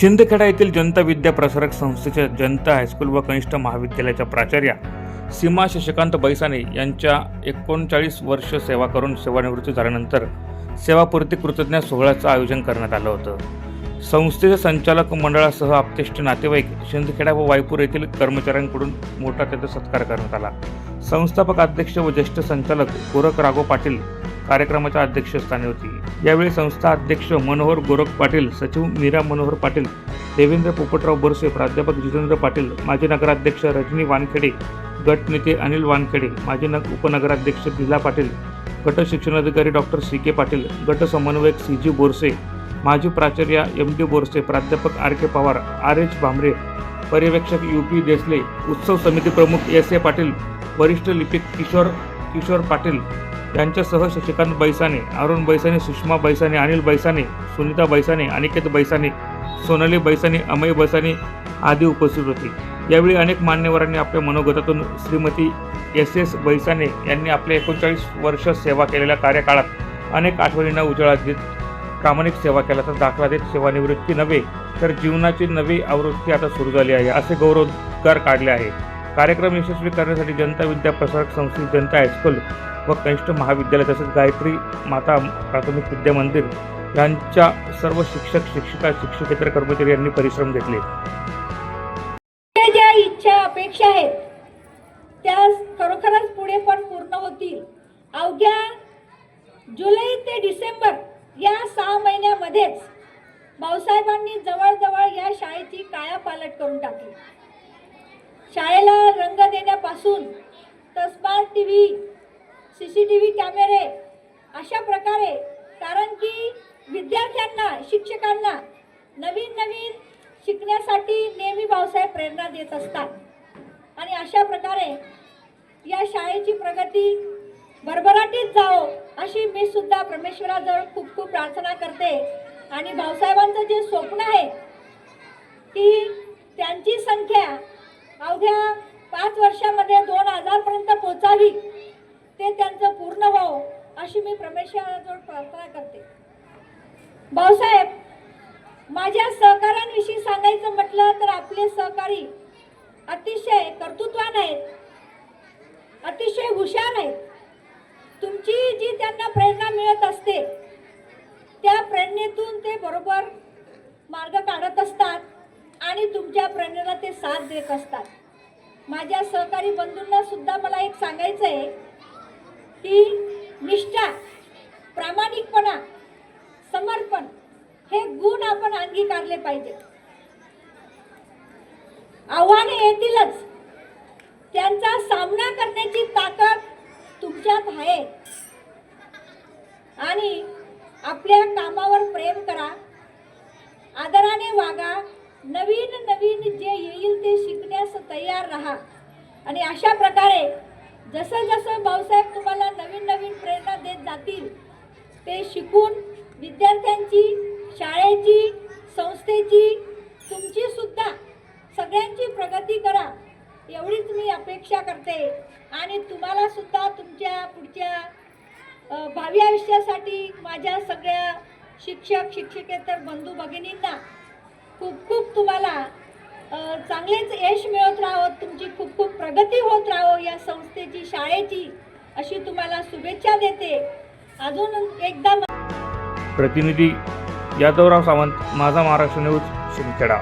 शिंदखेडा येथील जनता विद्या प्रसारक संस्थेच्या जनता हायस्कूल व कनिष्ठ महाविद्यालयाच्या प्राचार्या सीमा शशिकांत बैसाने यांच्या एकोणचाळीस वर्ष सेवा करून सेवानिवृत्ती झाल्यानंतर सेवापूर्ती कृतज्ञ सोहळ्याचं आयोजन करण्यात आलं होतं. संस्थेच्या संचालक मंडळासह आपतेष्ट नातेवाईक शिंदखेडा व वायपूर येथील कर्मचाऱ्यांकडून मोठा त्याचा सत्कार करण्यात आला. संस्थापक अध्यक्ष व ज्येष्ठ संचालक गोरख राघो पाटील कार्यक्रमाच्या अध्यक्षस्थानी होती. यावेळी संस्था अध्यक्ष मनोहर गोरख पाटील सचिव मीरा मनोहर पाटील देवेंद्र पोपटराव बरसे प्राध्यापक जितेंद्र पाटील माजी नगराध्यक्ष रजनी वानखेडे गट नेते अनिल वानखेडे माजी नग उपनगराध्यक्ष दिला पाटील गट शिक्षणाधिकारी डॉक्टर सी के पाटील गट समन्वयक सी जी बोरसे माजी प्राचार्य एम डी बोरसे प्राध्यापक R K Pawar R H Bhambare पर्यवेक्षक यू पी देसले उत्सव समिती प्रमुख एस ए पाटील वरिष्ठ लिपिक किशोर किशोर पाटील यांच्यासह शशिकांत बैसाने अरुण बैसाने सुषमा बैसाने अनिल बैसाने सुनीता बैसाने अनिकेत बैसाने सोनाली बैसाने अमय बैसाने आदी उपस्थित होते. यावेळी अनेक मान्यवरांनी आपल्या मनोगतातून श्रीमती एस एस बैसाने यांनी आपल्या एकोणचाळीस वर्ष सेवा केलेल्या कार्यकाळात अनेक आठवणींना उजाळा देत प्रामाणिक सेवा केल्याचा दाखला देत सेवानिवृत्ती नव्हे तर जीवनाची नवी आवृत्ती आता सुरू झाली आहे असे गौरवोद्गार काढले आहे. कार्यक्रम यशस्वी करण्यासाठी जनता विद्या प्रसारक संस्थे जनता हायस्कूल व कनिष्ठ महाविद्यालय तसेच गायत्री माता प्राथमिक विद्या मंदिर यांच्या सर्व शिक्षक शिक्षिका शिक्षकेतर कर्मचारी यांनी परिश्रम घेतले. ज्या इच्छा अपेक्षा आहेत त्या खरोखरच पुढे पण पूर्ण होतील. अवघ्या जुलै ते डिसेंबर या सहा महिन्यामध्येच भाऊसाहेबांनी जवळजवळ या शाळेची कायापालट करून टाकली. शाळेला रंग देण्यापासून तस्मार T V C C T V कॅमेरे अशा प्रकारे कारण की विद्यार्थ्यांना शिक्षकांना नवीन नवीन शिकण्यासाठी नेहमी भाऊसाहेब प्रेरणा देत असतात. आणि अशा प्रकारे या शाळेची प्रगती भरभराटीत जाओ अशी मी सुद्धा परमेश्वराजवळ खूप खूप प्रार्थना करते. आणि भाऊसाहेबांचं जे स्वप्न आहे की त्यांची संख्या अवघ्या पाच वर्षामध्ये दोन हजारपर्यंत पोचावी ते त्यांचं पूर्ण व्हावं अशी मी परमेश्वराजवळ प्रार्थना करते. भाऊसाहेब माझ्या सहकाऱ्यांविषयी सांगायचं म्हटलं तर आपले सहकारी अतिशय कर्तृत्वान आहेत अतिशय हुशार आहेत. तुमची जी त्यांना प्रेरणा मिळत असते त्या प्रेरणेतून ते बरोबर मार्ग काढत असतात आणि तुमच्या प्रेरणेला ते साथ देत असतात. माझ्या सहकारी बंधूंना सुद्धा मला एक सांगायचं आहे की निष्ठा प्रामाणिकपणा समर्पण हे गुण आपण अंगीकारले पाहिजे आव्हाने येतीलच. त्यांचा सामना करण्याची ताकद तुमच्यात आहे. आणि आपल्या कामावर प्रेम करा आदराने वागा नवीन नवीन जे येईल ते शिकण्यास तयार राहा. आणि अशा प्रकारे जसं जसं भाऊसाहेब तुम्हाला नवीन नवीन प्रेरणा देत जातील ते शिकून विद्यार्थ्यांची शाळेची संस्थेची तुमची सुद्धा सगळ्यांची प्रगती करा एवढीच मी अपेक्षा करते. आणि तुम्हाला सुद्धा तुमच्या पुढच्या भावी आयुष्यासाठी माझ्या सगळ्या शिक्षक शिक्षकेतर बंधू भगिनींना तुम्हाला चांगलेच यश मिळत राहो तुमची खूप खूप प्रगती होत राहो या संस्थेची शाळेची अशी तुम्हाला शुभेच्छा देते. अजून एकदा प्रतिनिधी यादवराव सावंत माझा महाराष्ट्र न्यूज शिंदखेडा.